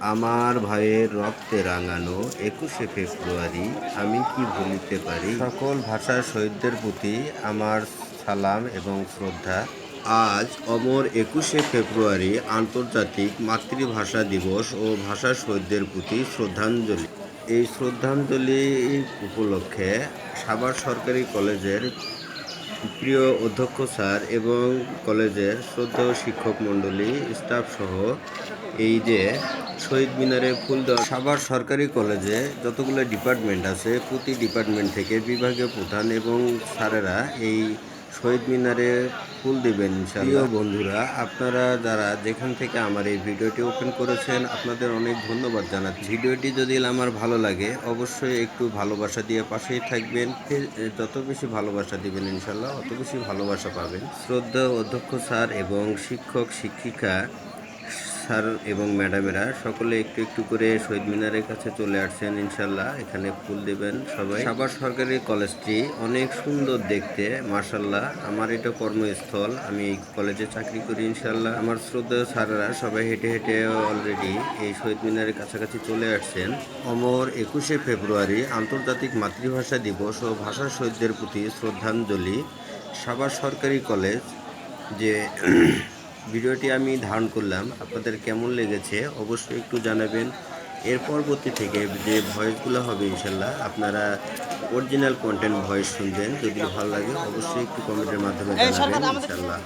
আমার ভাইয়ের রক্তে রাঙানো একুশে ফেব্রুয়ারি আমি কি ভুলিতে পারি? সকল ভাষার শহীদদের প্রতি আমার সালাম এবং শ্রদ্ধা। আজ অমর একুশে ফেব্রুয়ারি আন্তর্জাতিক মাতৃভাষা দিবস ও ভাষা শহীদদের প্রতি শ্রদ্ধাঞ্জলি। এই শ্রদ্ধাঞ্জলি উপলক্ষে সাভার সরকারি কলেজের প্রিয় অধ্যক্ষ স্যার এবং কলেজের শ্রদ্ধেয় শিক্ষক মণ্ডলী স্টাফ সহ এই যে শহীদ মিনারে ফুল দেওয়া সাভার সরকারি কলেজে যতগুলো ডিপার্টমেন্ট আছে, প্রতি ডিপার্টমেন্ট থেকে বিভাগীয় প্রধান এবং স্যারেরা এই শহীদ মিনারে ফুল দেবেন প্রিয় বন্ধুরা, আপনারা যারা যেখান থেকে আমার এই ভিডিওটি ওপেন করেছেন, আপনাদের অনেক ধন্যবাদ জানাচ্ছি। ভিডিওটি যদি আমার ভালো লাগে, অবশ্যই একটু ভালোবাসা দিয়ে পাশেই থাকবেন। যত বেশি ভালোবাসা দিবেন ইনশাল্লাহ অত বেশি ভালোবাসা পাবেন। শ্রদ্ধা অধ্যক্ষ স্যার এবং শিক্ষক, শিক্ষিকা স্যার এবং ম্যাডামেরা সকলে একটু একটু করে শহীদ মিনারের কাছে চলে আসছেন ইনশাল্লাহ এখানে ফুল দেবেন সবাই। সাবার সরকারি কলেজটি অনেক সুন্দর দেখতে মার্শাল্লাহ আমার এটা কর্মস্থল, আমি এই কলেজে চাকরি করি ইনশাল্লাহ আমার শ্রদ্ধেয় স্যাররা সবাই হেঁটে হেঁটে অলরেডি এই শহীদ মিনারের কাছাকাছি চলে আসছেন। অমর একুশে ফেব্রুয়ারি আন্তর্জাতিক মাতৃভাষা দিবস ও ভাষা শহীদদের প্রতি শ্রদ্ধাঞ্জলি। সাবার সরকারি কলেজ যে ভিডিওটি আমি ধারণ করলাম। আপনাদের কেমন লেগেছে অবশ্যই একটু জানাবেন। এর পরবর্তী থেকে যে ভয়েসগুলো হবে ইনশাল্লাহ আপনারা অরিজিনাল কন্টেন্ট ভয়েস শুনবেন। যদি ভালো লাগে অবশ্যই একটু কমেন্টের মাধ্যমে জানাবেন ইনশাল্লাহ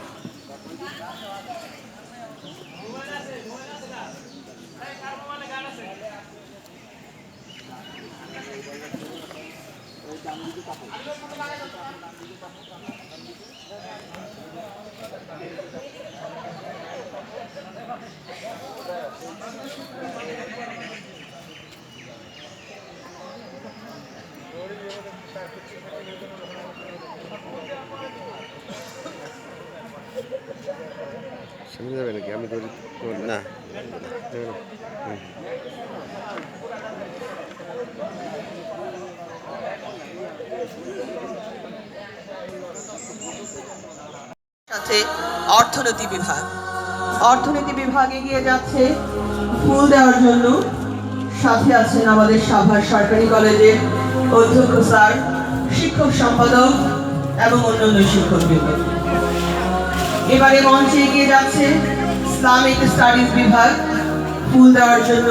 সামনে যাবে নাকি? আমি ধরি না। সাথে অর্থনীতি বিভাগ। অর্থনীতি বিভাগে গিয়ে যাচ্ছে। ফুল দেওয়ার জন্য সাথে আছেন আমাদের সাভার সরকারি কলেজের অধ্যক্ষ স্যার, শিক্ষক সম্পাদক এবং অন্যান্য শিক্ষকবৃন্দ। এবারে মঞ্চে এগিয়ে যাচ্ছে ইসলামিক স্টাডিজ বিভাগ। ফুল দেওয়ার জন্য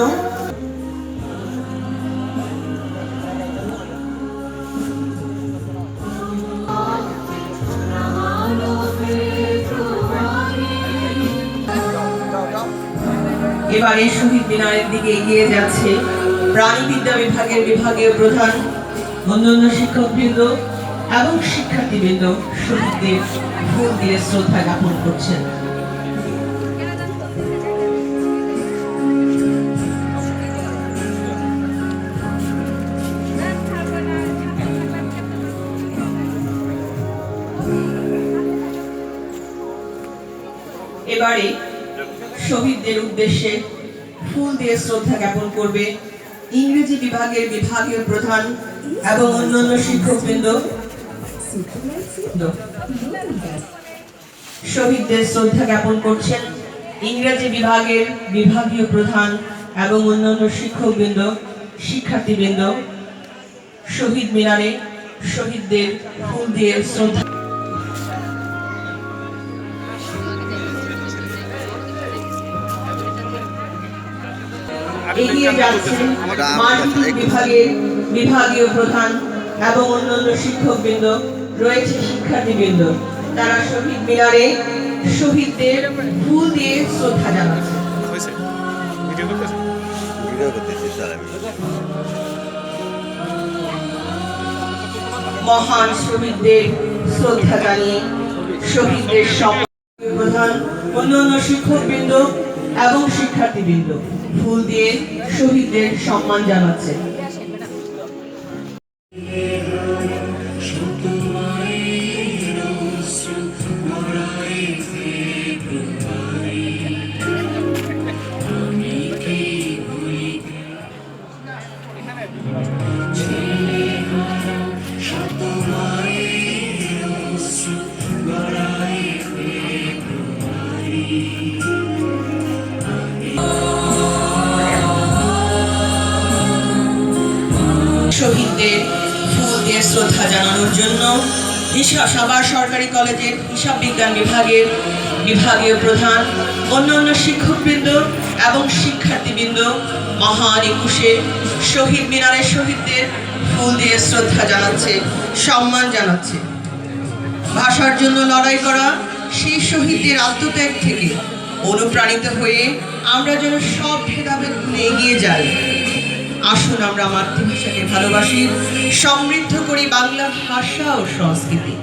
এবারে শহীদ মিনারের দিকে এগিয়ে যাচ্ছে প্রাণীবিদ্যা বিভাগের বিভাগীয় প্রধান, অন্যান্য শিক্ষকবৃন্দ এবং শিক্ষার্থীবৃন্দ শহীদদের ফুল দিয়ে শ্রদ্ধা জ্ঞাপন করছেন। এবারে শহীদদের উদ্দেশ্যে ফুল দিয়ে শ্রদ্ধা জ্ঞাপন করবে ইংরেজি বিভাগের বিভাগীয় প্রধান এবং অন্যান্য শিক্ষকবৃন্দ। শহীদদের শ্রদ্ধা জ্ঞাপন করছেন ইংরেজি বিভাগের বিভাগীয় প্রধান এবং অন্যান্য শিক্ষকবৃন্দ, শিক্ষার্থীবৃন্দ। শহীদ মিনারে শহীদদের ফুল দিয়ে শ্রদ্ধা এগিয়ে যাচ্ছেন মার্কেটিং বিভাগের বিভাগীয় প্রধান এবং অন্যান্য শিক্ষকবৃন্দ রয়েছে শিক্ষার্থীবৃন্দ। তারা শহীদ মিনারে শহীদদের ফুল দিয়ে শ্রদ্ধা জানাচ্ছে মহান শহীদদের শ্রদ্ধা জানিয়ে শহীদদের সম- প্রধান অন্যান্য শিক্ষকবৃন্দ এবং শিক্ষার্থীবৃন্দ ফুল দিয়ে শহীদদের সম্মান জানাচ্ছে শহীদদের ফুল দিয়ে শ্রদ্ধা জানানোর জন্য হিসাব সাভার সরকারি কলেজের হিসাব বিজ্ঞান বিভাগের বিভাগীয় প্রধান, অন্যান্য শিক্ষকবৃন্দ এবং শিক্ষার্থীবৃন্দ মহান একুশে শহীদ মিনারের শহীদদের ফুল দিয়ে শ্রদ্ধা জানাচ্ছে, সম্মান জানাচ্ছে। ভাষার জন্য লড়াই করা সেই শহীদদের আত্মত্যাগ থেকে অনুপ্রাণিত হয়ে আমরা যেন সব ভেদাভেদ এগিয়ে যাই। আসুন আমরা মাতৃভাষাকে ভালোবাসি সমৃদ্ধ করি বাংলা ভাষা ও সংস্কৃতি।